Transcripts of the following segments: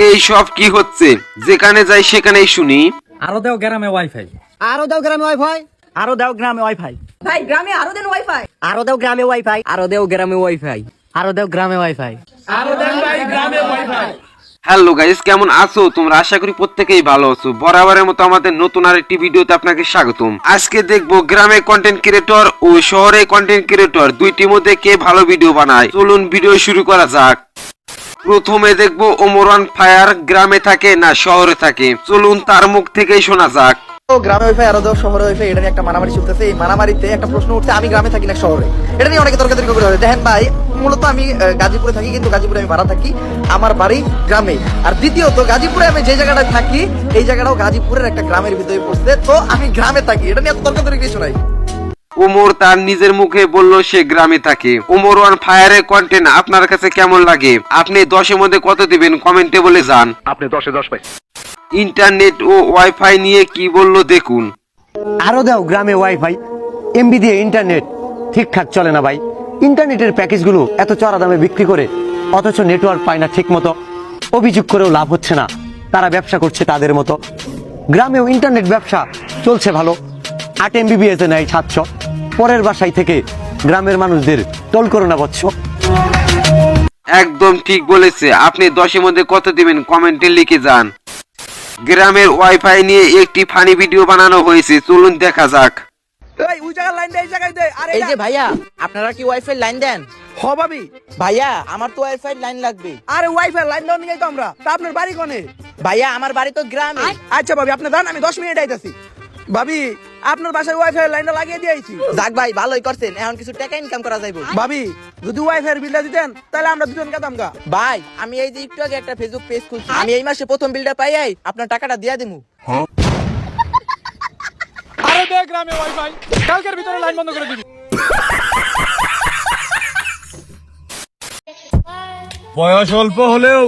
এই সব কি হচ্ছে? যেখানে যাই সেখানেই শুনি। আরও দেও গ্রামে ওয়াইফাই আরও দাও গ্রামে ওয়াইফাই আরও দেও গ্রামে ওয়াইফাই ভাই গ্রামে আরও দেন ওয়াইফাই আরও দাও গ্রামে ওয়াইফাই আরও দাও গ্রামে ওয়াইফাই আরও দাও গ্রামে ওয়াইফাই হ্যালো গাইস কেমন আছো? তোমরা আশা করি প্রত্যেকেই ভালো আছো। বরাবরের মতো আমাদের নতুন আরেকটি ভিডিওতে আপনাকে স্বাগতম। আজকে দেখব গ্রামে কন্টেন্ট ক্রিয়েটর ও শহরে কন্টেন্ট ক্রিয়েটর দুইটির মধ্যে কে ভালো ভিডিও বানায়। চলুন ভিডিও শুরু করা যাক। প্রথমে দেখব ওমরান ফায়ার গ্রামে থাকে না শহরে থাকে। চলুন তার মুখ থেকেই শোনা যাক। গ্রামে আর শহরে এটা একটা মারামারি এই মারামারিতে একটা প্রশ্ন উঠছে, আমি গ্রামে থাকি না শহরে? এটা নিয়ে অনেকে তর্কাতর্ক করে দেখেন ভাই, মূলত আমি গাজীপুরে থাকি, কিন্তু গাজীপুরে আমি ভাড়া থাকি। আমার বাড়ি গ্রামে। আর দ্বিতীয়ত, গাজীপুরে আমি যে জায়গাটায় থাকি, এই জায়গাটাও গাজীপুরের একটা গ্রামের ভিতরে পড়ছে। তো আমি গ্রামে থাকি। এটা নিয়ে তর্কাতর্কি কিছু নাই। ওমর তার নিজের মুখে বলল সে গ্রামে থাকে। ওমর ওয়ান ফায়ারের কন্টেন্ট আপনার কাছে কেমন লাগে? আপনি দশের মধ্যে কত দিবেন? কমেন্টে বলে যান। আপনি দশে দশ পাইছেন ইন্টারনেট ও ওয়াইফাই নিয়ে কি বলল দেখুন। আরও দাও গ্রামে ওয়াইফাই। এমবি দিয়ে ইন্টারনেট ঠিকঠাক চলে না ভাই। ইন্টারনেটের প্যাকেজগুলো এত চড়া দামে বিক্রি করে অথচ নেটওয়ার্ক পায় না ঠিক মতো অভিযোগ করেও লাভ হচ্ছে না। তারা ব্যবসা করছে তাদের মতো। গ্রামেও ইন্টারনেট ব্যবসা চলছে ভালো। আট এমবিবিএস এ নেয় সাতশো। পরের বাসায় থেকে গ্রামের মানুষদের টোল করো না বৎস। একদম ঠিক বলেছে। আপনি দশের মধ্যে কত দিবেন? কমেন্টে লিখে যান। গ্রামের ওয়াইফাই নিয়ে একটি ফানি ভিডিও বানানো হয়েছে। চলুন দেখা যাক। এই লাইন দে এই জায়গায় দে। আরে এই যে ভাইয়া আপনারা কি ওয়াইফাই লাইন দেন? হ ভাবি। ভাইয়া আমার তো ওয়াইফাই লাইন লাগবে। আরে ওয়াইফাই লাইন দেওয়া নিয়ে তো আমরা। তা আপনার বাড়ি কোনে? ভাইয়া আমার বাড়ি তো গ্রামে। আচ্ছা ভাবি আপনি দান আমি দশ মিনিট আইতাছি। ভাবি আপনার বাসায় ওয়াইফাই লাইনটা লাগিয়ে দিয়েছি। যাক ভাই ভালোই করছেন। এখন কিছু টাকা ইনকাম করা যাইব। ভাবি যদি ওয়াইফাই এর বিলটা দিতেন তাহলে আমরা দুজন কাদাম গা। ভাই আমি এই যে একটু আগে একটা ফেসবুক পেজ খুলছি। আমি এই মাসে প্রথম বিলটা পাই আই আপনার টাকাটা দিয়া দিমু। আরও দে গ্রামে ওয়াইফাই কালকের ভিতরে লাইন বন্ধ করে দিবি। বয়স অল্প হলেও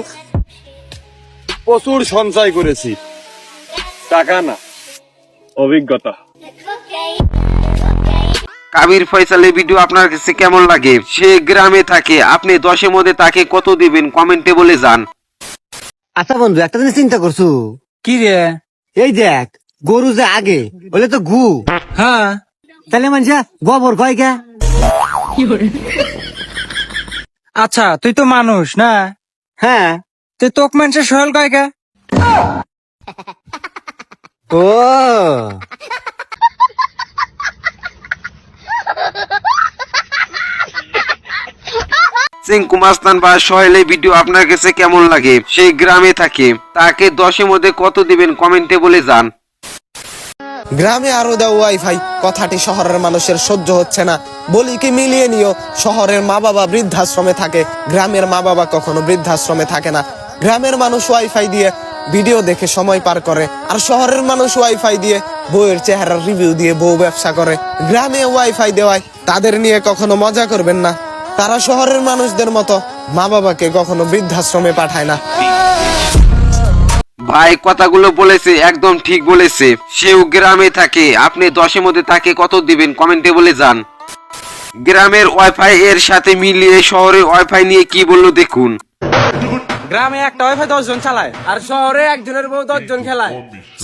প্রচুর সঞ্চয় করেছি। টাকা না অভিজ্ঞতা। কাবির ফয়সালের ভিডিও আপনার কাছে কেমন লাগে? সে গ্রামে থাকে আপনি দশের মধ্যে তাকে কত দিবেন? কমেন্টে বলে যান। আচ্ছা বন্ধু একটা জিনিস চিন্তা করছ? কি রে? এই দেখ গরু যে আগে বলে তো গু হ্যাঁ। তাহলে মানুষ গোবর কয় কে? আচ্ছা তুই তো মানুষ না? হ্যাঁ। তুই তোক মানুষের সরল কয়কা ও। চিঙ্কু মাস্তান বা সোহেলের ভিডিও আপনার কাছে কেমন লাগে? সেই গ্রামে থাকে। তাকে দশের মধ্যে কত দিবেন কমেন্টে বলে যান। গ্রামে আরও দাও ওয়াইফাই, কথাটি শহরের মানুষের সহ্য হচ্ছে না। বলি কি মিলিয়ে নিও, শহরের মা বাবা বৃদ্ধাশ্রমে থাকে। গ্রামের মা বাবা কখনো বৃদ্ধাশ্রমে থাকে না। গ্রামের মানুষ ওয়াইফাই দিয়ে ভিডিও দেখে সময় পার করে, আর শহরের মানুষ ওয়াইফাই দিয়ে বইয়ের চেহারার রিভিউ দিয়ে বউ ব্যবসা করে। গ্রামে ওয়াইফাই দেওয়ায় তাদের নিয়ে কখনো মজা করবেন না। তারা শহরের মানুষদের মতো মা বাবাকে কখনো বৃদ্ধাশ্রমে পাঠায় না। ভাই কথাগুলো বলেছে একদম ঠিক বলেছে। সেও গ্রামে থাকে। আপনি দশের মধ্যে তাকে কত দিবেন? কমেন্টে বলে যান। গ্রামের ওয়াইফাই এর সাথে মিলিয়ে শহরের ওয়াইফাই নিয়ে কি বলল দেখুন। গ্রামে একটা ওয়াইফাই দশ জন চালায় আর শহরে একজনের বউ দশ জন খেলায়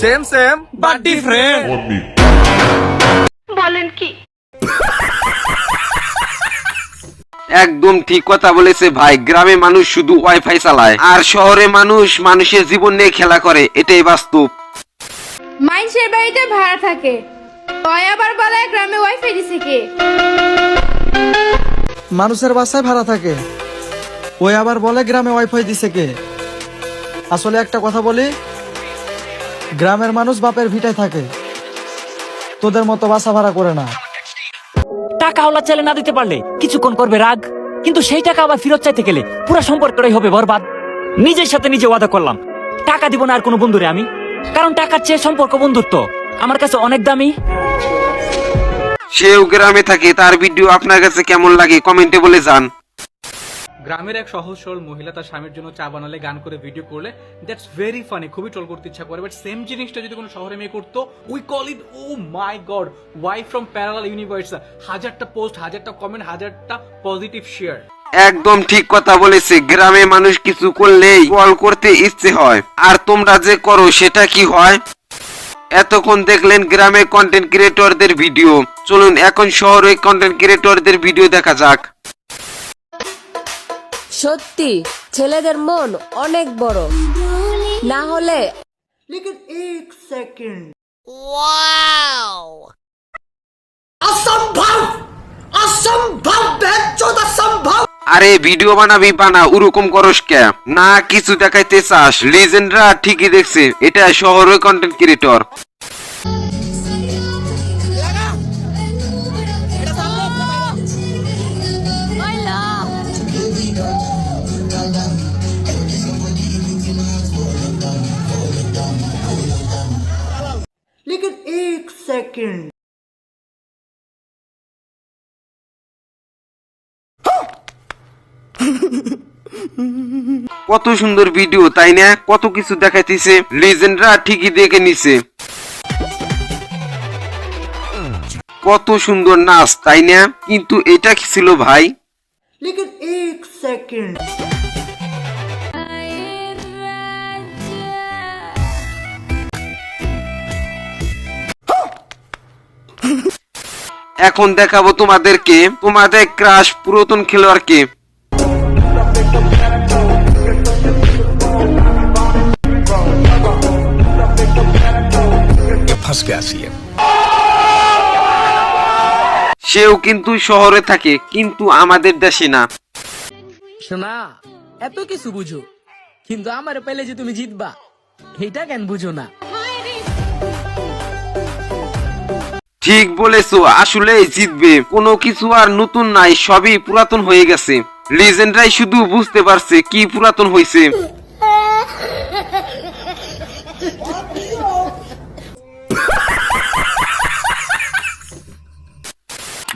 সেম সেম বাট ডিফারেন্ট বলেন কি? একদম ঠিক কথা বলেছে ভাই। গ্রামে মানুষ শুধু ওয়াইফাই চালায় আর শহরে মানুষ মানুষের জীবন নিয়ে খেলা করে এটাই বাস্তব। মাইনসের বাড়িতে ভাড়া থাকে তয় আবার বলে গ্রামে ওয়াইফাই দিছে কে? মানুষের বাসায় ভাড়া থাকে ওই আবার বলে গ্রামে ওয়াইফাই দিছে কে? আসলে একটা কথা বলি গ্রামের মানুষ বাপের ভিটায় থাকে তোদের মতো বাসা ভাড়া করে না। টাকা হলা চাইলে না দিতে পারলে কিছুক্ষণ করবে রাগ। কিন্তু সেই টাকা আবার ফেরত চাইতে গেলে পুরো সম্পর্কটাই হবে বরবাদ। নিজের সাথে নিজে ওয়াদা করলাম। টাকা দিব না আর কোনো বন্ধুরে আমি। কারণ টাকার চেয়ে সম্পর্ক বন্ধুত্ব আমার কাছে অনেক দামি। সেও গ্রামে থাকে, তার ভিডিও আপনার কাছে কেমন লাগে? কমেন্টে বলে যান। গ্রামের এক সহজ সরল মহিলা তার স্বামীর জন্য চা বানালে, গান করে ভিডিও করলে। দ্যাটস ভেরি ফানি খুবই ট্রল করতে ইচ্ছা করে। বাট সেম জিনিসটা যদি কোনো শহরে মেয়ে করতো we call it oh my god why from parallel universe হাজারটা পোস্ট হাজারটা কমেন্ট হাজারটা পজিটিভ শেয়ার একদম ঠিক কথা বলেছে, গ্রামে মানুষ কিছু করলেই কল করতে ইচ্ছে হয়। আর তোমরা যে করো, সেটা কি হয়? এতক্ষণ দেখলেন গ্রামে কন্টেন্ট ক্রিয়েটরদের ভিডিও চলুন এখন শহরে কন্টেন্ট ক্রিয়েটরদের ভিডিও দেখা যাক। সত্যি ছেলেদের মন অনেক বড়। না হলে আরে ভিডিও বানাবি বানা ওরকম করস কে? না কিছু দেখাইতে চাস। লিজেন্ডরা ঠিকই দেখছে। এটা শহরের কন্টেন্ট ক্রিয়েটর কত সুন্দর ভিডিও তাই না? কত কিছু দেখাইতেছে। লিজেন্ডরা ঠিকই দেখে নিছে। কত সুন্দর নাচ তাই না? কিন্তু এটা কি ছিল ভাই? এখন দেখাবো তোমাদেরকে তোমাদের ক্রাশ পুরাতন খেলোয়াড়কে। সেও কিন্তু শহরে থাকে কিন্তু আমাদের দেশে না। শোনা এত কিছু বুঝো কিন্তু আমার পেলে যে তুমি জিতবা এটা কেন বুঝো না? ঠিক বলেছ, আসলেই জিতবে। কোনো কিছু আর নতুন নাই, সবই পুরাতন হয়ে গেছে। লিজেন্ডরাই শুধু বুঝতে পারছে কি পুরাতন হয়েছে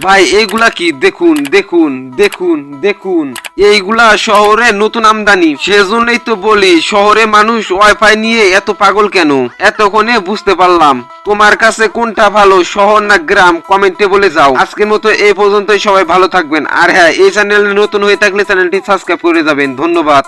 ভাই, এইগুলা কি? দেখুন দেখুন দেখুন দেখুন। এইগুলা শহরে নতুন আমদানি। সেজন্যই তো বলি, শহরে মানুষ ওয়াইফাই নিয়ে এত পাগল কেন? এতক্ষণে বুঝতে পারলাম। তোমার কাছে কোনটা ভালো, শহর না গ্রাম? কমেন্টে বলে যাও। আজকের মতো এই পর্যন্তই। সবাই ভালো থাকবেন। আর হ্যাঁ এই চ্যানেলে নতুন হয়ে থাকলে চ্যানেলটি সাবস্ক্রাইব করে যাবেন। ধন্যবাদ।